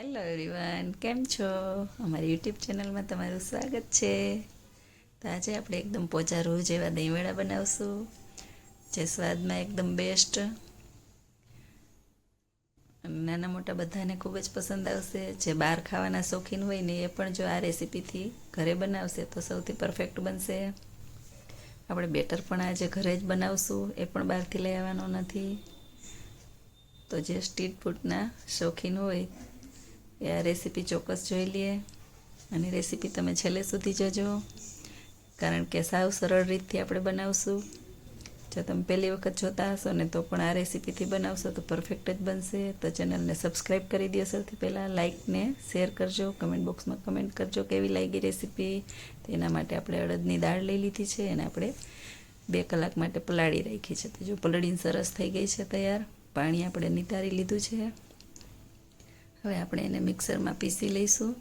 Hello everyone કેમ છો? અમારી યુટ્યુબ ચેનલમાં તમારું સ્વાગત છે. તો આજે આપણે એકદમ પોચા રૂ જેવા દહીંવડા બનાવશું, જે સ્વાદમાં એકદમ બેસ્ટ નાના મોટા બધાને ખૂબ જ પસંદ આવશે. જે બહાર ખાવાના શોખીન હોય ને એ પણ જો આ રેસીપીથી ઘરે બનાવશે તો સૌથી પરફેક્ટ બનશે. આપણે બેટર પણ આજે ઘરે જ બનાવશું, એ પણ બહારથી લઈ આવવાનો નથી. તો જે સ્ટ્રીટ ફૂડના શોખીન હોય એ આ રેસીપી ચોક્કસ જોઈ લઈએ અને રેસીપી તમે છેલ્લે સુધી જજો. કારણ કે સાવ સરળ રીતથી આપણે બનાવશું. જો તમે પહેલી વખત જોતા હશો ને તો પણ આ રેસીપીથી બનાવશો તો પરફેક્ટ જ બનશે. તો ચેનલને સબસ્ક્રાઈબ કરી દો સૌથી પહેલાં, લાઇકને શેર કરજો, કમેન્ટ બોક્સમાં કમેન્ટ કરજો કેવી લાગી રેસીપી. તેના માટે આપણે અડદની દાળ લઈ લીધી છે અને આપણે બે કલાક માટે પલાળી રાખી છે. તો જો પલળીને સરસ થઈ ગઈ છે તૈયાર, પાણી આપણે નિતારી લીધું છે. હવે આપણે એને મિક્સરમાં પીસી લઈશું.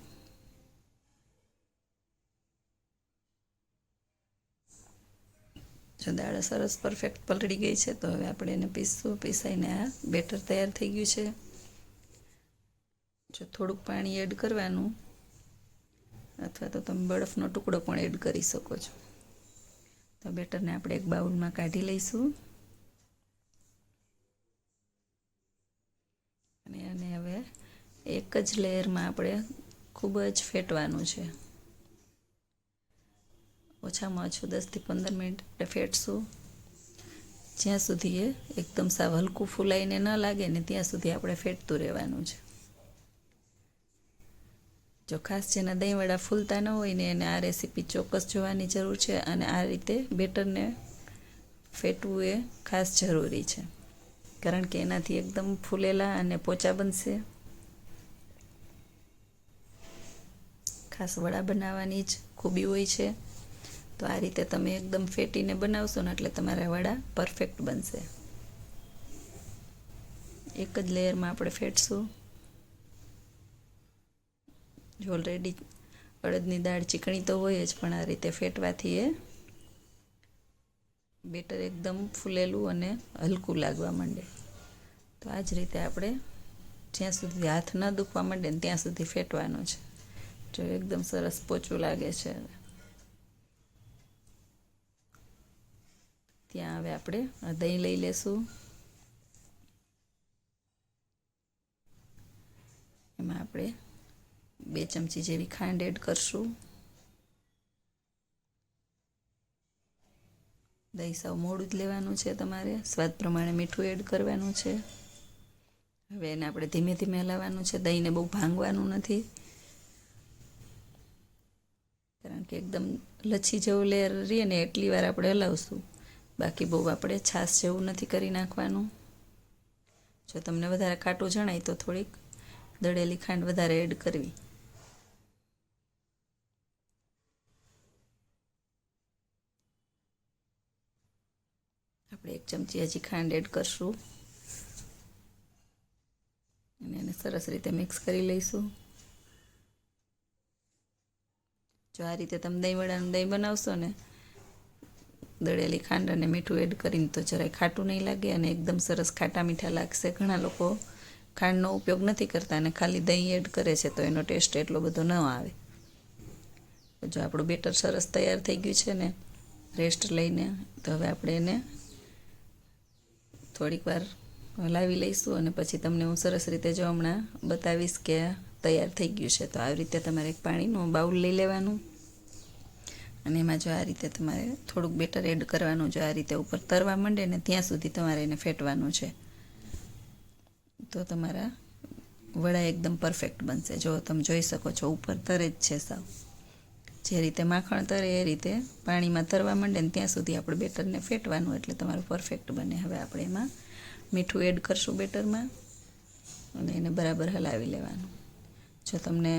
જો દાળ સરસ પરફેક્ટ પલળી ગઈ છે, તો હવે આપણે એને પીસશું. પીસાઈને આ બેટર તૈયાર થઈ ગયું છે. જો થોડુંક પાણી એડ કરવાનું, અથવા તો તમે બરફનો ટુકડો પણ એડ કરી શકો છો. તો બેટરને આપણે એક બાઉલમાં કાઢી લઈશું અને એને હવે એક જ લેયરમાં આપણે ખૂબ જ ફેટવાનું છે. ઓછામાં ઓછું દસથી પંદર મિનિટ આપણે ફેટશું. જ્યાં સુધી એ એકદમ સાવ હલકું ફૂલાઈને ન લાગે ને ત્યાં સુધી આપણે ફેટતું રહેવાનું છે. જો ખાસ જેના દહીંવડા ફૂલતા ન હોય ને એને આ રેસીપી ચોક્કસ જોવાની જરૂર છે અને આ રીતે બેટરને ફેટવું એ ખાસ જરૂરી છે. કારણ કે એનાથી એકદમ ફૂલેલા અને પોચા બનશે. ખાસ વડા બનાવવાની જ ખૂબી હોય છે. તો આ રીતે તમે એકદમ ફેટીને બનાવશો ને એટલે તમારા વડા પરફેક્ટ બનશે. એક જ લેયરમાં આપણે ફેટશું. જો ઓલરેડી અડદની દાળ ચીકણી તો હોય જ, પણ આ રીતે ફેટવાથી એ બેટર એકદમ ફૂલેલું અને હલકું લાગવા માંડે. તો આ જ રીતે આપણે જ્યાં સુધી હાથ ન દુખવા માંડે ને ત્યાં સુધી ફેટવાનું છે. જો એકદમ સરસ પોચું લાગે છે ત્યાં હવે આપણે દહીં લઈ લેશું એમાં આપણે બે ચમચી જેવી ખાંડ એડ કરશું દહીં સાવ મોડું જ લેવાનું છે તમારે સ્વાદ પ્રમાણે મીઠું એડ કરવાનું છે હવે એને આપણે ધીમે ધીમે હલાવવાનું છે દહીંને બહુ ભાંગવાનું નથી કારણ કે એકદમ લચ્છી જેવું લેયર રહીએ ને એટલી વાર આપણે હલાવશું. બાકી બહુ આપણે છાશ જેવું નથી કરી નાખવાનું. જો તમને વધારે ખાટું જણાય તો થોડીક દળેલી ખાંડ વધારે એડ કરવી. આપણે એક ચમચી હજી ખાંડ એડ કરશું. અને એને સરસ રીતે મિક્સ કરી લઈશું. જો આ રીતે તમે દહીં વડાનું દહીં બનાવશો ને, દળેલી ખાંડ અને મીઠું એડ કરીને તો જરાય ખાટું નહીં લાગે અને એકદમ સરસ ખાટા મીઠા લાગશે. ઘણા લોકો ખાંડનો ઉપયોગ નથી કરતા અને ખાલી દહીં એડ કરે છે તો એનો ટેસ્ટ એટલો બધો ન આવે. જો આપણું બેટર સરસ તૈયાર થઈ ગયું છે ને રેસ્ટ લઈને તો હવે આપણે એને થોડીક વાર હલાવી લઈશું અને પછી તમને હું સરસ રીતે જો હમણાં બતાવીશ કે તૈયાર થઈ ગયું છે. તો આવી રીતે તમારે એક પાણીનું બાઉલ લઈ લેવાનું. અને એમાં જો આ રીતે તમારે થોડુંક બેટર એડ કરવાનું, જો આ રીતે ઉપર તરવા માંડે ને ત્યાં સુધી તમારે એને ફેટવાનું છે. તો તમારા વડા એકદમ પરફેક્ટ બનશે. જો તમે જોઈ શકો છો, ઉપર તરે જ છે સાવ. જે રીતે માખણ તરે એ રીતે પાણીમાં તરવા માંડે ને ત્યાં સુધી આપણે બેટરને ફેટવાનું એટલે તમારું પરફેક્ટ બને. હવે આપણે એમાં મીઠું એડ કરશું બેટરમાં અને એને બરાબર હલાવી લેવાનું. જો તમને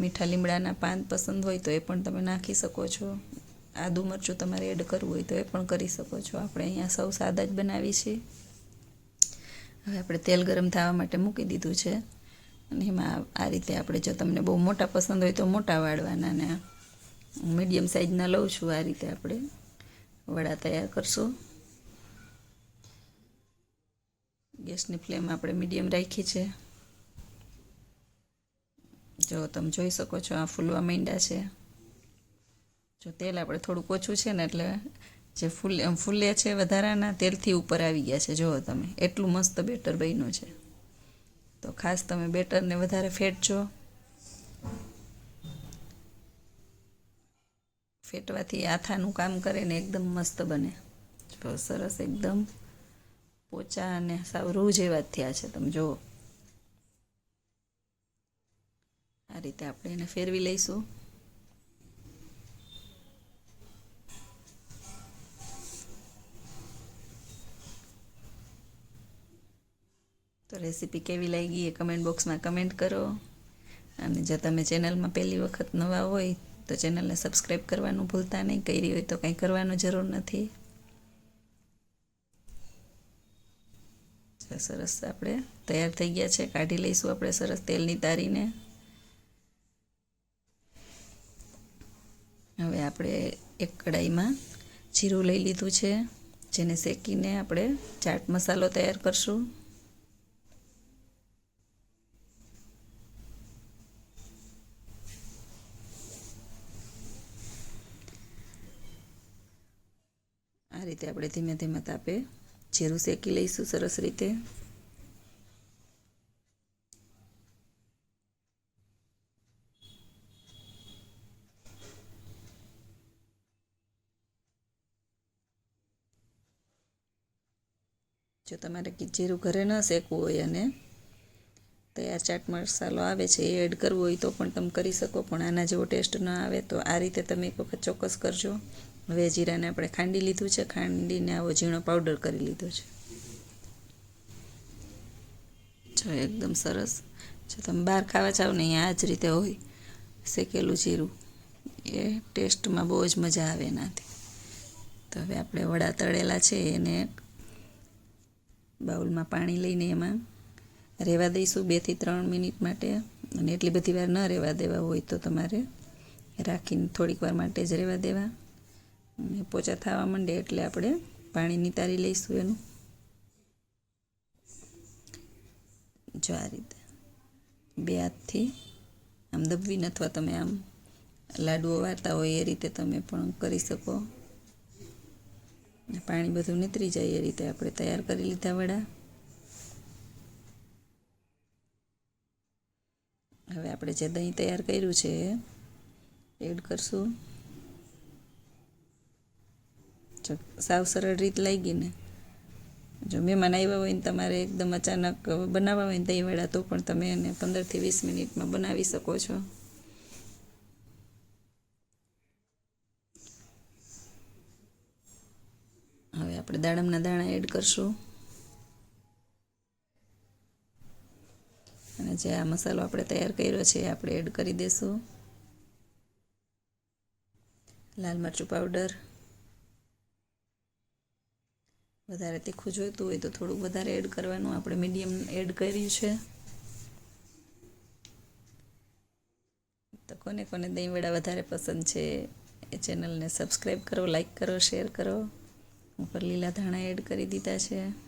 મીઠા લીમડાના પાન પસંદ હોય તો એ પણ તમે નાખી શકો છો. આદુ મરચું તમારે એડ કરવું હોય તો એ પણ કરી શકો છો. આપણે અહીંયા સૌ સાદા જ બનાવી છીએ હવે આપણે તેલ ગરમ થવા માટે મૂકી દીધું છે. અને એમાં આ રીતે આપણે જો તમને બહુ મોટા પસંદ હોય તો મોટા વાળવાના ને મીડિયમ સાઇઝના લઉં છું. આ રીતે આપણે વડા તૈયાર કરશું. ગેસની ફ્લેમ આપણે મીડિયમ રાખી છે. જો તમે જોઈ શકો છો, આ ફૂલવા માંડ્યા છે. જો તેલ આપણે થોડુંક ઓછું છે ને એટલે જે ફૂલ ફૂલે છે વધારાના તેલથી ઉપર આવી ગયા છે. જુઓ તમે, એટલું મસ્ત બેટર બન્યું છે. તો ખાસ તમે બેટરને વધારે ફેટજો. ફેટવાથી આથાનું કામ કરે ને એકદમ મસ્ત બને. જો સરસ એકદમ પોચા અને સાવ રૂ જેવા થયા છે. તમે જુઓ. આ રીતે આપણે એને ફેરવી લઈશું. તો રેસીપી કેવી લાગી એ કમેન્ટ બોક્સમાં કમેન્ટ કરો. અને જો તમે ચેનલમાં પહેલી વખત નવા હોય તો ચેનલને સબસ્ક્રાઈબ કરવાનું ભૂલતા નહીં. કરી હોય તો કંઈ કરવાનું જરૂર નથી. સરસ. આપણે તૈયાર થઈ ગયા છે. કાઢી લઈશું આપણે સરસ તેલની તારીને. હવે આપણે એક કડાઈમાં જીરું લઈ લીધું છે, જેને શેકીને આપણે ચાટ મસાલો તૈયાર કરશું. આ રીતે આપણે ધીમે ધીમે તાપે જીરું શેકી લઈશું સરસ રીતે. જો તમારે જીરું ઘરે ન શેકવું હોય અને તૈયાર ચાટ મસાલો આવે છે એ એડ કરવો હોય તો પણ તમે કરી શકો, પણ આના જેવો ટેસ્ટ ન આવે તો આ રીતે તમે એક વખત ચોક્કસ કરજો. હવે જીરાને આપણે ખાંડી લીધું છે, ખાંડીને આવો ઝીણો પાવડર કરી લીધો છે. જો એકદમ સરસ. જો તમે બહાર ખાવા જાવ ને અહીંયા આ જ રીતે હોય, શેકેલું જીરું, એ ટેસ્ટમાં બહુ જ મજા આવે એનાથી. તો હવે આપણે વડા તળેલા છે એને બાઉલમાં પાણી લઈને એમાં રહેવા દઈશું બેથી ત્રણ મિનિટ માટે. અને એટલી બધી વાર ન રહેવા દેવા હોય તો તમારે રાખીને થોડીક વાર માટે જ રહેવા દેવા. અને પોચા થવા માંડે એટલે આપણે પાણી નિતારી લઈશું એનું. જો આ રીતે. બે હાથથી આમ દબવીને અથવા તમે આમ લાડુઓ વાળતા હોય એ રીતે તમે પણ કરી શકો. પાણી બધું નીતરી જાય એ રીતે આપણે તૈયાર કરી લીધા વડા. હવે આપણે જે દહીં તૈયાર કર્યું છે એ એડ કરશું. સાવ સરળ રીત લાગીને જો મહેમાન આવ્યા હોય ને તમારે એકદમ અચાનક બનાવવા હોય ને દહીં વડા તો પણ તમે એને પંદરથી વીસ મિનિટમાં બનાવી શકો છો હવે આપણે દાડમના દાણા એડ કરશું. અને જે આ મસાલો આપણે તૈયાર કર્યો છે, એ આપણે એડ કરી દઈશું લાલ મરચું પાવડર વધારે તીખું જોઈતું હોય તો થોડુંક વધારે એડ કરવાનું. આપણે મીડિયમ એડ કર્યું છે. તો કોને કોને દહીં વડા વધારે પસંદ છે, એ ચેનલને સબસ્ક્રાઈબ કરો લાઈક કરો શેર કરો. ઉપર લીલા ધાણા એડ કરી દીધા છે.